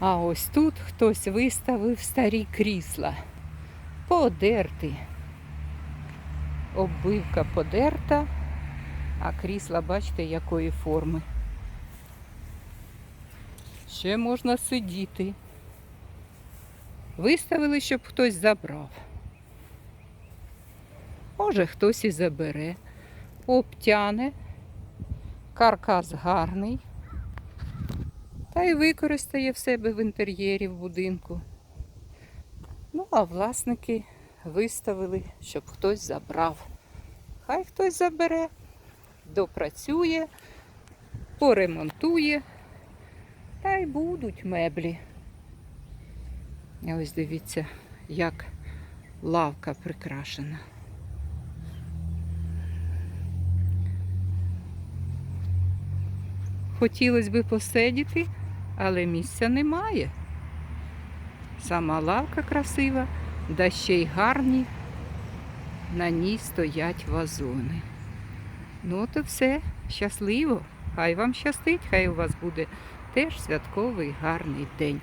А ось тут хтось виставив старі крісла. Подерти. Оббивка подерта, а крісла, бачите, якої форми. Ще можна сидіти. Виставили, щоб хтось забрав. Може, хтось і забере. Обтяне, каркас гарний. Та й використає в себе в інтер'єрі в будинку. Ну, а власники виставили, щоб хтось забрав. Хай хтось забере, допрацює, поремонтує, та й будуть меблі. Ось дивіться, як лавка прикрашена. Хотілося б посидіти, але місця немає. Сама лавка красива, да ще й гарні. На ній стоять вазони. Ну, то все, щасливо. Хай вам щастить, хай у вас буде теж святковий гарний день.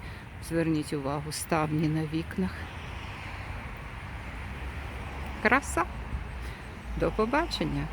Зверніть увагу, ставні на вікнах. Краса. До побачення!